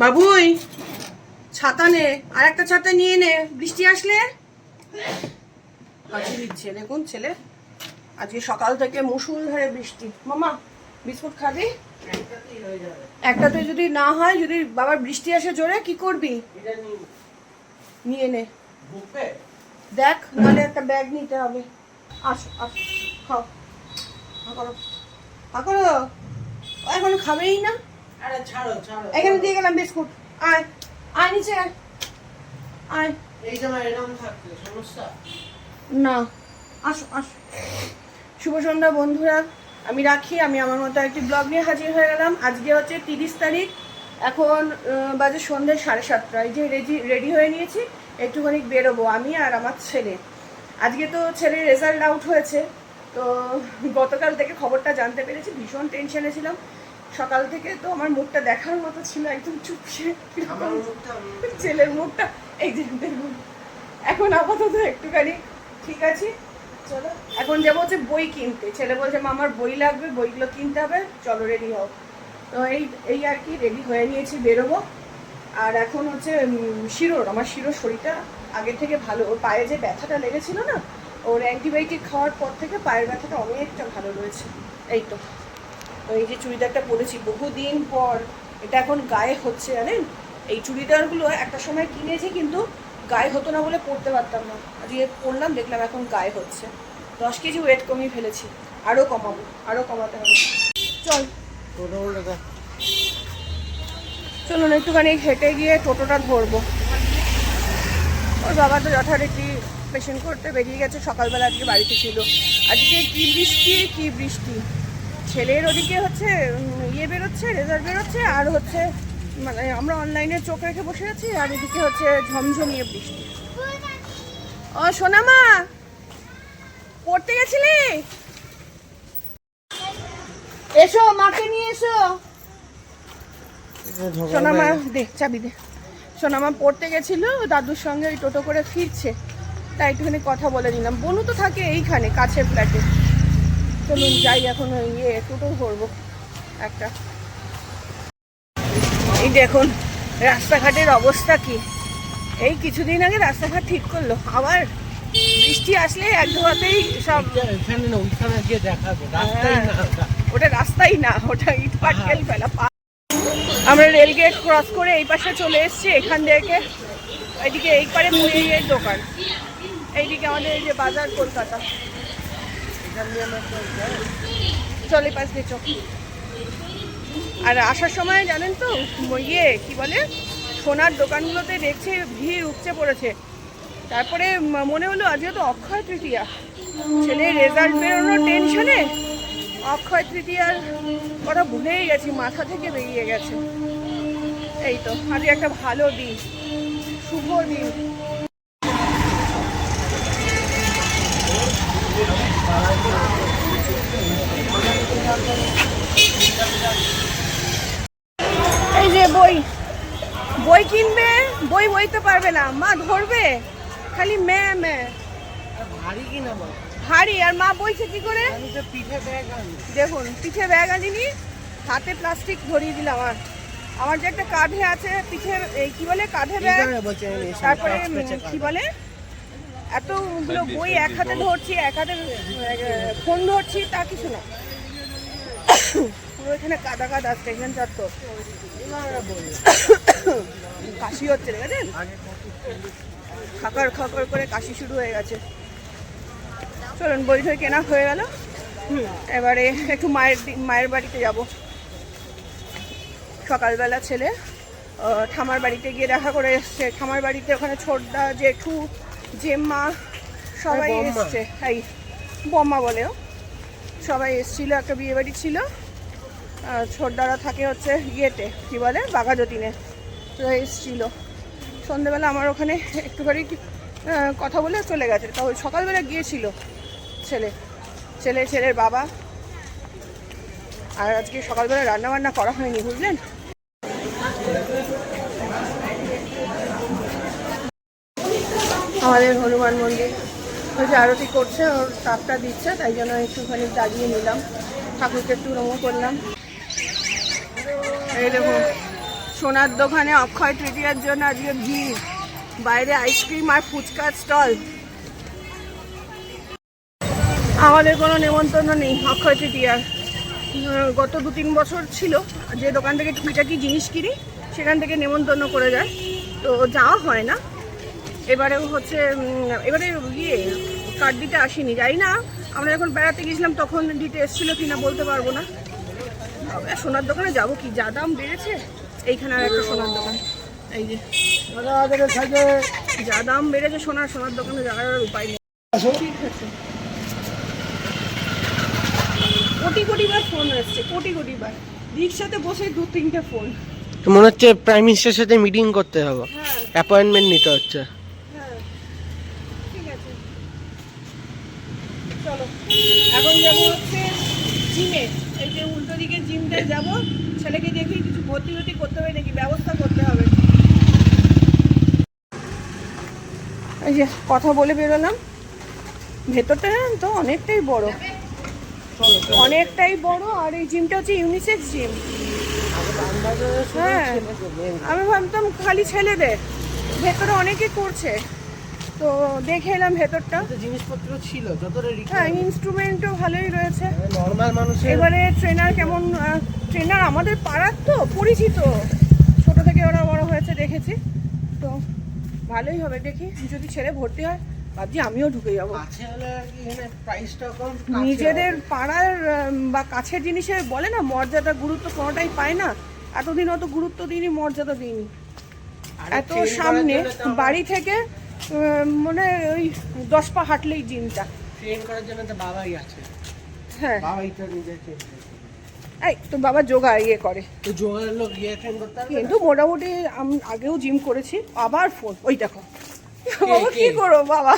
বাবুই ছাতা নে আর একটা ছাতা নিয়ে নে। বৃষ্টি আসলে? কাছে দিচ্ছে। দেখুন ছেলে? আজকে সকাল থেকে মুসুল ধরে বৃষ্টি। মামা বিস্কুট খাবি? একটাতে যদি না হয় যদি বাবার বৃষ্টি আসে জোরে কি করবি? নিয়ে নে। দেখ নাহলে একটা ব্যাগ নিতে হবে। আসো আসো খাও। করো। করো। এখন খাবেই না? আরে ছাড়ো ছাড়ো এখানে দিয়ে গেলাম বিস্কুট। আয় আয় নিচে আয়। আয়। এই সময় এরকম থাকতে সমস্যা? না আসো আসো। শুভ সন্ধ্যা বন্ধুরা। আমি রাখি আমি আমার মতো একটি ব্লগ নিয়ে হাজির হয়ে গেলাম। আজকে হচ্ছে তিরিশ তারিখ। এখন বাজে সন্ধ্যে সাড়ে সাতটা। এই যে রেডি রেডি হয়ে নিয়েছি একটুখানি বেরোবো আমি আর আমার ছেলে। আজকে তো ছেলের রেজাল্ট আউট হয়েছে। তো গতকাল থেকে খবরটা জানতে পেরেছি ভীষণ টেনশনে ছিলাম। সকাল থেকে তো আমার মুখটা দেখার মতো ছিল একদম চুপসে ছেলের মুখটা এই যে দেখুন এখন আপাতত একটুখানি ঠিক আছে। চলো এখন যাব হচ্ছে বই কিনতে। ছেলে বলছে মামার বই লাগবে বইগুলো কিনতে হবে চলো রেডি হও। তো এই এই আর কি রেডি হয়ে নিয়েছি বেরোবো। আর এখন হচ্ছে শিরোর আমার শিরোর শরীরটা আগে থেকে ভালো ওর পায়ে যে ব্যথাটা লেগেছিল না ওর অ্যান্টিবায়োটিক খাওয়ার পর থেকে পায়ের ব্যথাটা অনেকটা ভালো রয়েছে। এই তো। এই যে চুড়িদারটা পরেছি বহুদিন পর এটা এখন গায়ে হচ্ছে জানেন? এই চুড়িদারগুলো একটা সময় কিনেছি কিন্তু গায়ে হতো না বলে পরতে পারতাম না। আজকে পরলাম দেখলাম এখন গায়ে হচ্ছে। দশ কেজি ওয়েট কমিয়ে ফেলেছি। আরও কমাবো আরও কমাতে হবে। চল। চলুন একটুখানি হেঁটে গিয়ে টোটোটা ধরবো। ওর বাবা তো যথারীতি পেশেন্ট করতে বেরিয়ে গেছে সকালবেলা আজকে বাড়িতে ছিল। আজকে কি বৃষ্টি কি বৃষ্টি? ছেলের ওদিকে হচ্ছে ইয়ে বেরোচ্ছে রেজাল্ট বেরোচ্ছে আর হচ্ছে মানে আমরা অনলাইনে চোখ রেখে বসে আছি আর এদিকে হচ্ছে ঝমঝমিয়ে বৃষ্টি। ও সোনামা! পড়তে গেছিলি? এসো মাকে নিয়ে এসো। সোনামা দে চাবি দে। সোনামা পড়তে গেছিল দাদুর সঙ্গে ওই টোটো করে ফিরছে। তাই একটুখানি কথা বলে দিলাম বনু তো থাকে এইখানে কাছের ফ্ল্যাটে চলুন যাই এখন ওই ইয়ে টোটো ধরবো। একটা। এই দেখুন রাস্তাঘাটের অবস্থা কি? এই কিছুদিন আগে রাস্তাঘাট ঠিক করল আবার বৃষ্টি আসলে এক ধোয়াতেই সব না ওটা। রাস্তাই না ওটা ইট পাটকেল ফেলা। পা- আমরা রেল গেট ক্রস করে এই পাশে চলে এসেছি এখান থেকে। এদিকে এই পারে মুড়ির দোকান। এইদিকে আমাদের এই যে বাজার কলকাতা এখান দিয়ে আমরা তো যাই। চলে দিয়ে চোখ আর আসার সময় জানেন তো ইয়ে কি বলে, সোনার দোকানগুলোতে দেখছি ভিড় উপচে পড়েছে। তারপরে মনে হলো আজকে তো অক্ষয় তৃতীয়া। ছেলের রেজাল্ট বেরোনোর টেনশনে অক্ষয় তৃতীয়ার কথা ভুলেই গেছি, মাথা থেকে বেরিয়ে গেছে। এই তো, আজকে একটা ভালো দিন, শুভ দিন। এই যে বই। বই কিনবে বই বইতে পারবে না। মা ধরবে খালি মে মে। ভারী কি না বল? ভারী আর মা বইছে কি করে? পিঠে ব্যাগ আনি। দেখুন পিঠে ব্যাগ আনিনি হাতে প্লাস্টিক ধরিয়ে দিলাম আমার আমার যে একটা কাঁধে আছে পিঠে এই কি বলে কাঁধে ব্যাগ? বলছি তারপরে কি বলে? এতগুলো বই এক হাতে ধরছি এক হাতে ফোন ধরছি তা কিছু না। পুরো এখানে কাদা কাদা স্টেশন চত্বর কাশি হচ্ছে আগে কত খাকার খাকার করে কাশি শুরু হয়ে গেছে। চলুন বই টই কেনা হয়ে গেল। এবারে একটু মায়ের মায়ের বাড়িতে যাব। সকালবেলা ছেলে ঠামার বাড়িতে গিয়ে দেখা করে এসছে। ঠামার বাড়িতে ওখানে ছোটদা জেঠু জেম্মা সবাই বম্মা। এসছে। এই বম্মা বলেও। সবাই এসছিল একটা বিয়ে বাড়ি ছিল ছোটদারা থাকে হচ্ছে ইয়েতে কি বলে? বাঘাযতীনে। তো এসছিল। সন্ধেবেলা আমার ওখানে একটুখানি কথা বলে চলে গেছে। তা ওই সকালবেলা গিয়েছিল ছেলে। ছেলে ছেলের বাবা। আর আজকে সকালবেলা রান্না বান্না করা হয়নি বুঝলেন? আমাদের হনুমান মন্দির। যে আরতি করছে, ওর তাপটা দিচ্ছে, তাই জন্য একটুখানি দাঁড়িয়ে নিলাম। ঠাকুরকে একটু নমো করলাম। এই দেখুন, সোনার দোকানে অক্ষয় তৃতীয়ার জন্য আজকে ভিড়। বাইরে আইসক্রিম আর ফুচকার স্টল। আমাদের কোনো নেমন্তন্ন নেই অক্ষয় তৃতীয়ার। গত দু তিন বছর ছিল, যে দোকান থেকে টুকিটাকি জিনিস কিনি, সেখান থেকে নেমন্তন্ন করে যায়। তো যাওয়া হয় না। এবারেও হচ্ছে এবারে ইয়ে কার্ড দিতে আসিনি যাই না। আমরা যখন বেড়াতে গেছিলাম তখন দিতে এসেছিল কিনা বলতে পারব না। সোনার দোকানে যাব কি? যা দাম বেড়েছে এইখানে আর একটা সোনার দোকান। এই যে যা দাম বেড়েছে সোনার সোনার দোকানে যাওয়ার উপায় নেই। ঠিক আছে। কোটি কোটি বার ফোন এসছে কোটি কোটি বার। রিক্সাতে বসে দু তিনটে ফোন মনে হচ্ছে প্রাইম মিনিস্টারের সাথে মিটিং করতে হবে। অ্যাপয়েন্টমেন্ট নিতে হচ্ছে হ্যাঁ ঠিক আছে চলো এখন যাব হচ্ছে জিমে। এই যে উল্টো দিকে জিমটায় যাব, ছেলেকে দেখি কিছু ভর্তি ভর্তি করতে হবে নাকি ব্যবস্থা করতে হবে? এই যে কথা বলে বেরোলাম। ভেতরটা জানেন তো, অনেকটাই বড়। অনেকটাই বড়, আর এই জিমটা হচ্ছে ইউনিসেক্স জিম। হ্যাঁ আমি ভাবতাম খালি ছেলেদের। ভেতরে অনেকে করছে। তো দেখে এলাম ভেতরটা। জিনিসপত্র ছিল হ্যাঁ ইনস্ট্রুমেন্টও ভালোই রয়েছে। নর্মাল মানুষের এবারে ট্রেনার কেমন ট্রেনার আমাদের পাড়ার তো পরিচিত। ছোট থেকে ওরা বড় হয়েছে দেখেছি। তো ভালোই হবে দেখি যদি ছেলে ভর্তি হয় ভাবছি আমিও ঢুকে যাব। কাছে আর কি প্রাইসটা কম নিজেদের পাড়ার বা কাছের জিনিসের বলে না মর্যাদা গুরুত্ব কোনোটাই পায় না। এতদিন অত গুরুত্ব দিইনি মর্যাদা দিইনি। আর এত সামনে বাড়ি থেকে মানে ওই দশ পা হাঁটলেই জিমটা। ট্রেন করার জন্য তো বাবাই আছে। হ্যাঁ। বাবাই তো নিজে ট্রেন এই তো বাবা যোগা ইয়ে করে। তো লোক ট্রেন করতে কিন্তু মোটামুটি আমি আগেও জিম করেছি আবার ফোন ওই দেখো। বাবা কে? কি করো বাবা?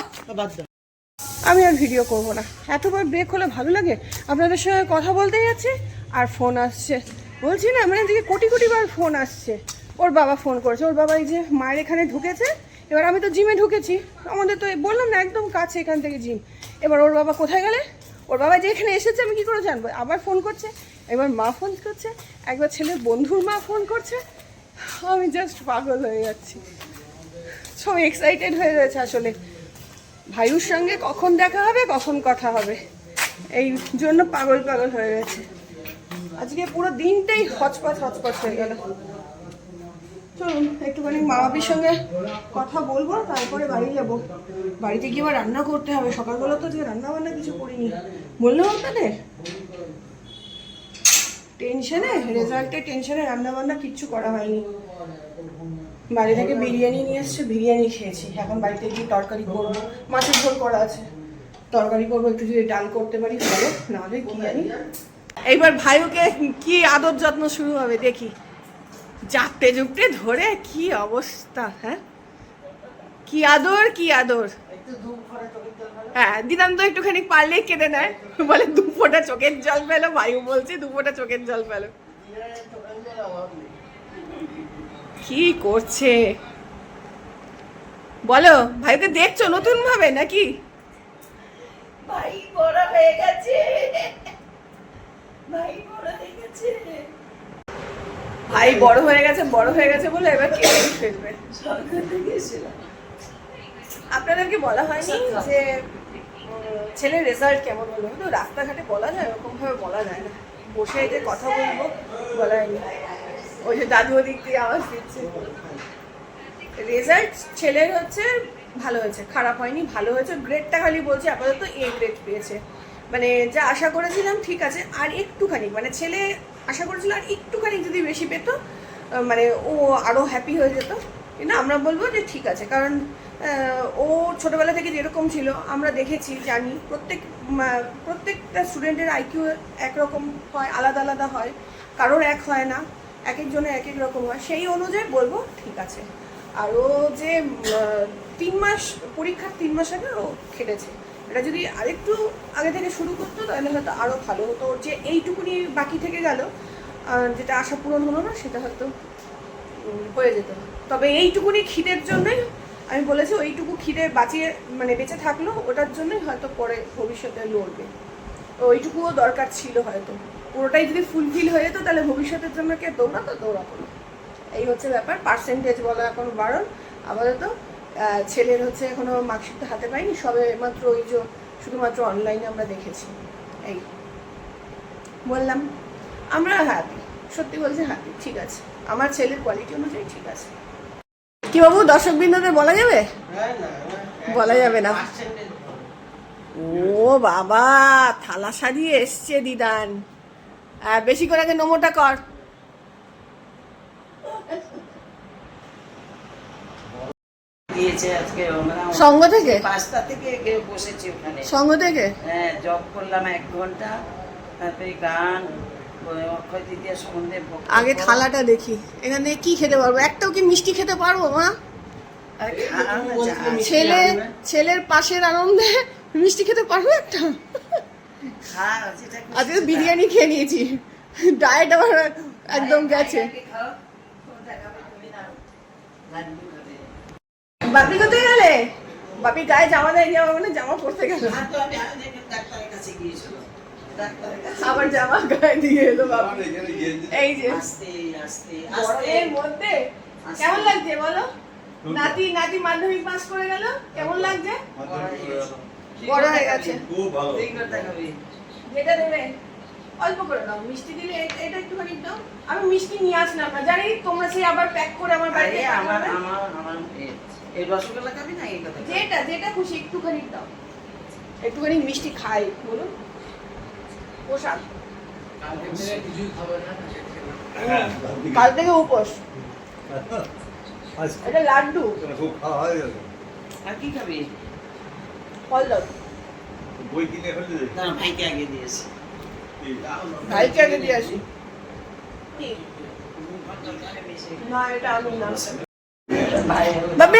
আমি আর ভিডিও করব না। এতবার ব্রেক হলে ভালো লাগে? আপনাদের সঙ্গে কথা বলতে যাচ্ছে আর ফোন আসছে। বলছি না মানে দিকে কোটি কোটি বার ফোন আসছে। ওর বাবা ফোন করেছে। ওর বাবা এই যে মায়ের এখানে ঢুকেছে এবার আমি তো জিমে ঢুকেছি। আমাদের তো বললাম না, একদম কাছে এখান থেকে জিম। এবার ওর বাবা কোথায় গেলে? ওর বাবা যে এখানে এসেছে, আমি কি করে জানব? আবার ফোন করছে, এবার মা ফোন করছে, একবার ছেলের বন্ধুর মা ফোন করছে। আমি জাস্ট পাগল হয়ে যাচ্ছি। সব এক্সাইটেড হয়ে রয়েছে আসলে। ভাইউর সঙ্গে কখন দেখা হবে, কখন কথা হবে? এই জন্য পাগল পাগল হয়ে গেছে আজকে পুরো দিনটাই হচপচ হচপচ হয়ে গেল। চলুন, একটুখানি মা সঙ্গে কথা বলব, তারপরে বাড়ি যাব। বাড়িতে আবার রান্না করতে হবে। আপনাদের কিচ্ছু করা হয়নি। বাড়ি থেকে বিরিয়ানি নিয়ে এসছে, বিরিয়ানি খেয়েছি। এখন বাড়িতে গিয়ে তরকারি করব। মাছের ঝোল করা আছে। তরকারি করব, একটু যদি ডাল করতে পারি, ভালো। নাহলে কি জানি। এইবার ভাইওকে কি আদর যত্ন শুরু হবে, দেখি। জাপটে জুপটে ধরে কি অবস্থা হ্যাঁ? কি আদর কি আদর? হ্যাঁ দিদাম তো একটুখানি পারলেই কেঁদে নেয় বলে দু ফোঁটা চোখের জল পেল ভাইও বলছে দু ফোঁটা চোখের জল পেল কি করছে? বলো ভাইকে দেখছ নতুন ভাবে নাকি? ভাই বড় হয়ে গেছে ভাই বড় হয়ে গেছে ভাই বড় হয়ে গেছে বড় হয়ে গেছে বলে এবার কেটে ফেলবে? আপনাদেরকে বলা হয়নি যে ছেলের রেজাল্ট কেমন হলো? তো রাস্তাঘাটে বলা যায় ওরকম ভাবে বলা যায় না। বসে যে কথা বলব বলা হয়নি। ওই যে দাদু ওদিক দিয়ে আওয়াজ দিচ্ছে। রেজাল্ট ছেলের হচ্ছে ভালো হয়েছে খারাপ হয়নি ভালো হয়েছে। গ্রেডটা খালি বলছে আপাতত এ গ্রেড পেয়েছে। মানে যা আশা করেছিলাম ঠিক আছে, আর একটুখানি মানে ছেলে আশা করেছিল আর একটুখানি যদি বেশি পেতো মানে ও আরও হ্যাপি হয়ে যেত। কিন্তু আমরা বলব যে ঠিক আছে, কারণ ও ছোটোবেলা থেকে যেরকম ছিল, আমরা দেখেছি, জানি, প্রত্যেক প্রত্যেকটা স্টুডেন্টের আইকিউ একরকম হয়, আলাদা আলাদা হয়, কারোর এক হয় না এক একজনের এক এক রকম হয়, সেই অনুযায়ী বলব ঠিক আছে। আর ও যে তিন মাস, পরীক্ষার তিন মাস আগে ও খেটেছে। এটা যদি আরেকটু আগে থেকে শুরু করতো, তাহলে হয়তো আরও ভালো হতো। ওর যে এইটুকুনি বাকি থেকে গেল যেটা আশা পূরণ হলো না, সেটা হয়তো হয়ে যেত। তবে এইটুকুনি খিদের জন্যই, আমি বলেছি, ওইটুকু খিদে বাঁচিয়ে মানে বেঁচে থাকল, ওটার জন্যই হয়তো পরে ভবিষ্যতে লড়বে। ওইটুকুও দরকার ছিল হয়তো। পুরোটাই যদি ফুলফিল হয়ে যেত, তাহলে ভবিষ্যতের জন্য কে দৌড়াতো? দৌড়াতো এই হচ্ছে ব্যাপার। পার্সেন্টেজ বলা এখন বারণ। আপাতত ছেলের হচ্ছে এখনও মার্কশিটটা হাতে পাইনি সবে মাত্র ওই যে শুধুমাত্র অনলাইনে আমরা দেখেছি। এই বললাম, আমরা হ্যাপি সত্যি বলছি হ্যাপি ঠিক আছে। আমার ছেলের কোয়ালিটি অনুযায়ী ঠিক আছে। কি বাবু দর্শক বিন্দুদের বলা যাবে? বলা যাবে না। ও বাবা, থালা সাজিয়ে এসছে দিদান। বেশি করে আগে নমোটা কর। দিয়েছে আজকে সঙ্গ থেকে? পাঁচটা থেকে কেউ বসেছি ওখানে। সঙ্গ থেকে? হ্যাঁ জব করলাম এক ঘণ্টা তারপরে গান আগে থালাটা দেখি। এখানে কি খেতে পারব? একটাও কি মিষ্টি খেতে পারব মা? ছেলে ছেলের পাশের আনন্দে মিষ্টি খেতে পারব একটা? খুশি আজকে। বিরিয়ানি খেয়ে নিয়েছি। ডায়েট আমার একদম গেছে আগে খাও। কোনটা খাবে তুমি নাও। লাড্ডু খাবে। বাপি কোথায় গেলে? বাপি গায়ে জামা দেয় জামা মানে জামা পরতে গেল আর তো আমি আগে দেখলাম ডাক্তারের কাছে গিয়েছিল। ডাক্তারের কাছে আবার জামা গায়ে দিয়ে এলো বাপি। এই যে। আস্তে আস্তে আস্তে। মধ্যে। কেমন লাগছে বলো? নাতি নাতি মাধ্যমিক পাস করে গেল? কেমন লাগছে? বড় হয়ে গেছে। খুব ভালো? যেটা দেবে অল্প করে দাও মিষ্টি দিলে এটা একটুখানি দাও। আমি মিষ্টি নিয়ে আসলাম না। জানি তোমরা সেই আবার প্যাক করে আমার বাড়িতে আমার আমার আমার এই রসগোল্লা খাবি না এই কথা যেটা যেটা খুশি একটুখানি দাও। একটুখানি মিষ্টি খাই বলুন। পোশাক। হ্যাঁ, কাল থেকে উপোস। এটা লাড্ডু। আর কি খাবি? ফল দাও। বই কিনে ফেললে না ভাইকে আগে দিয়েছি ভাইকে আগে দিয়ে আসি। না এটা আমি না। ভাই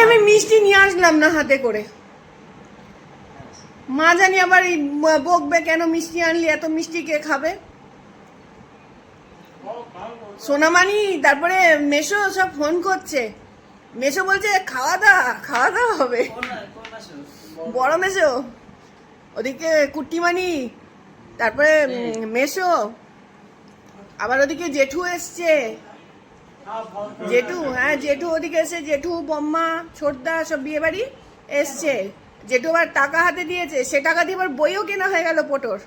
আমি মিষ্টি নিয়ে আসলাম না হাতে করে। মা জানি আবার এই বকবে কেন মিষ্টি আনলি, এত মিষ্টি কে খাবে? সোনামানি তারপরে মেশো সব ফোন করছে। মেশো বলছে খাওয়া দাওয়া খাওয়া দাওয়া হবে। বড় মেশো, ওদিকে কুট্টিমানি তারপরে মেশো, আবার ওদিকে জেঠু এসছে। জেঠু হ্যাঁ জেঠু ওদিকে এসে, জেঠু, বম্মা, ছোটদা সব বিয়ে বাড়ি এসছে। জেঠু আবার টাকা হাতে দিয়েছে, সে টাকা দিয়ে আবার বইও কেনা হয়ে গেল পটোর।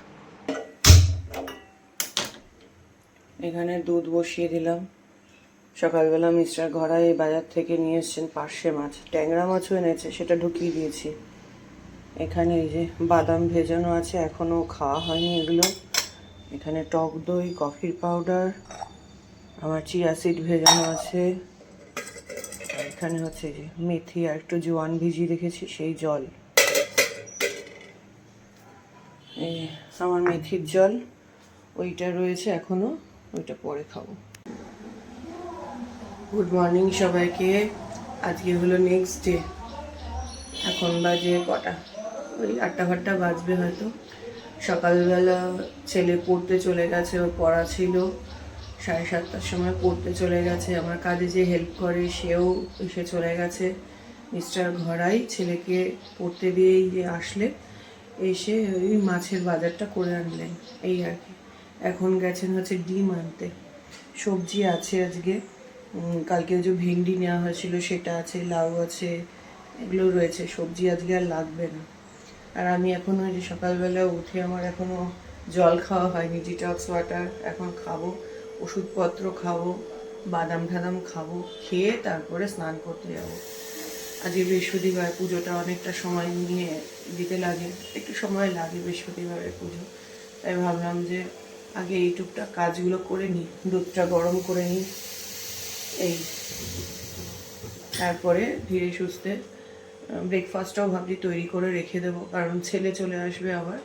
এখানে দুধ বসিয়ে দিলাম। সকালবেলা মিস্টার ঘরাই বাজার থেকে নিয়ে এসছেন পার্শে মাছ। ট্যাংরা মাছও এনেছে, সেটা ঢুকিয়ে দিয়েছি। এখানে এই যে বাদাম ভেজানো আছে, এখনও খাওয়া হয়নি এগুলো। এখানে টক দই, কফির পাউডার আমার চিয়া সিড ভেজানো আছে। এখানে হচ্ছে যে মেথি আর একটু জোয়ান ভিজিয়ে রেখেছি, সেই জল। এই আমার মেথির জল, ওইটা রয়েছে এখনও, ওইটা পরে খাব। গুড মর্নিং সবাইকে, আজকে হলো নেক্সট ডে এখন বাজে কটা? ওই আটটা ফাটটা বাজবে হয়তো। সকালবেলা ছেলে পড়তে চলে গেছে ওর পড়া ছিল। সাড়ে সাতটার সময় পড়তে চলে গেছে। আমার কাজে যে হেল্প করে, সেও এসে চলে গেছে। মিস্টার ঘরাই ছেলেকে পড়তে দিয়েই যে আসলে, এসে ওই মাছের বাজারটা করে আনলেন। এই আর কি। এখন গেছেন হচ্ছে ডিম আনতে সবজি আছে আজকে। কালকে যে ভেন্ডি নেওয়া হয়েছিল, সেটা আছে, লাউ আছে, এগুলো রয়েছে। সবজি আজকে আর লাগবে না। আর আমি এখন ওই যে সকালবেলা উঠে আমার এখনও জল খাওয়া হয়নি ডিটক্স ওয়াটার এখন খাব। ওষুধপত্র খাব বাদাম ঠাদাম খাব, খেয়ে তারপরে স্নান করতে যাব। আজকে বৃহস্পতিবার পুজোটা অনেকটা সময় নিয়ে দিতে লাগে, একটু সময় লাগে বৃহস্পতিবারের পুজো। তাই ভাবলাম যে আগে এই টুকটাক কাজগুলো করে নিই, দুধটা গরম করে নিই, এই। তারপরে ধীরে সুস্থে ব্রেকফাস্টটাও ভাবছি তৈরি করে রেখে দেবো, কারণ ছেলে চলে আসবে আবার,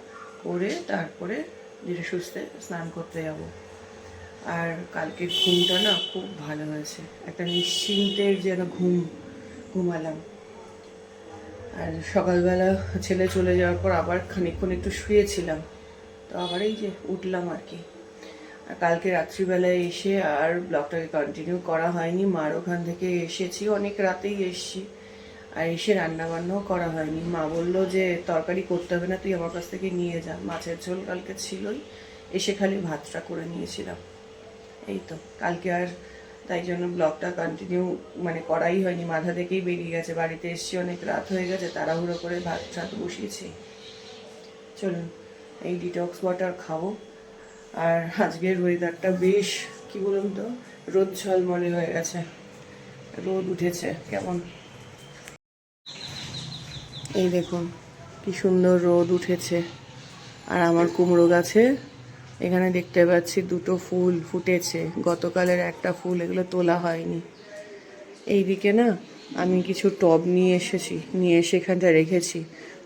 করে তারপরে ধীরে সুস্থে স্নান করতে যাব। আর কালকের ঘুমটা না খুব ভালো হয়েছে। একটা নিশ্চিন্তের যেন ঘুম, ঘুমালাম। আর সকালবেলা ছেলে চলে যাওয়ার পর আবার খানিকক্ষণ একটু শুয়েছিলাম। তো আবার এই যে উঠলাম আর কি। আর কালকে রাত্রিবেলায় এসে আর ব্লগটাকে কন্টিনিউ করা হয়নি। মার ওখান থেকে এসেছি, অনেক রাতেই এসেছি। আর এসে রান্না বান্নাও করা হয়নি। মা বলল যে, তরকারি করতে হবে না, তুই আমার কাছ থেকে নিয়ে যা। মাছের ঝোল কালকে ছিলই। এসে খালি ভাতটা করে নিয়েছিলাম। এই তো, কালকে আর তাই জন্য ব্লগটা কন্টিনিউ মানে করাই হয়নি। মাথা থেকেই বেরিয়ে গেছে, বাড়িতে এসছি, অনেক রাত হয়ে গেছে, তাড়াহুড়ো করে ভাত টাত বসিয়েছি। চলুন, এই ডিটক্স ওয়াটার খাব। আর আজকের ওয়েদারটা বেশ, কি বলুন তো, রোদ ঝলমলে হয়ে গেছে। রোদ উঠেছে, কেমন? এই দেখুন, কি সুন্দর রোদ উঠেছে। আর আমার কুমড়ো গাছে এখানে দেখতে পাচ্ছি দুটো ফুল ফুটেছে। গতকালের একটা ফুল এগুলো তোলা হয়নি। এইদিকে না আমি কিছু টব নিয়ে এসেছি, নিয়ে এসে এখানটা রেখেছি।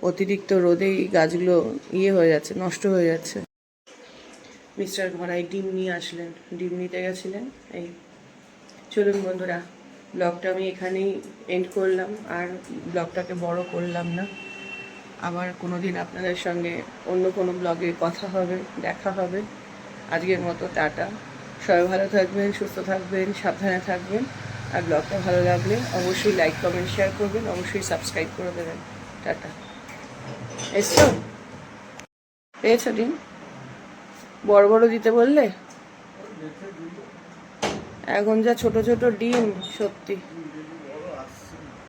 অতিরিক্ত রোদে এই গাছগুলো ইয়ে হয়ে যাচ্ছে, নষ্ট হয়ে যাচ্ছে। মিস্টার ঘরাই ডিম নিয়ে আসলেন। ডিম নিতে গেছিলেন, এই চলুন বন্ধুরা, ব্লগটা আমি এখানেই এন্ড করলাম। আর ব্লগটাকে বড় করলাম না। আবার কোনো দিন আপনাদের সঙ্গে অন্য কোনো ব্লগে কথা হবে, দেখা হবে। আজকের মতো টাটা। সবাই ভালো থাকবেন, সুস্থ থাকবেন, সাবধানে থাকবেন। আর ব্লগটা ভালো লাগলে অবশ্যই লাইক কমেন্ট শেয়ার করবেন। অবশ্যই সাবস্ক্রাইব করে দেবেন। টাটা। এসছো? পেয়েছ ডিম? বড় বড় দিতে বললে? এখন যা ছোট ছোট ডিম, সত্যি।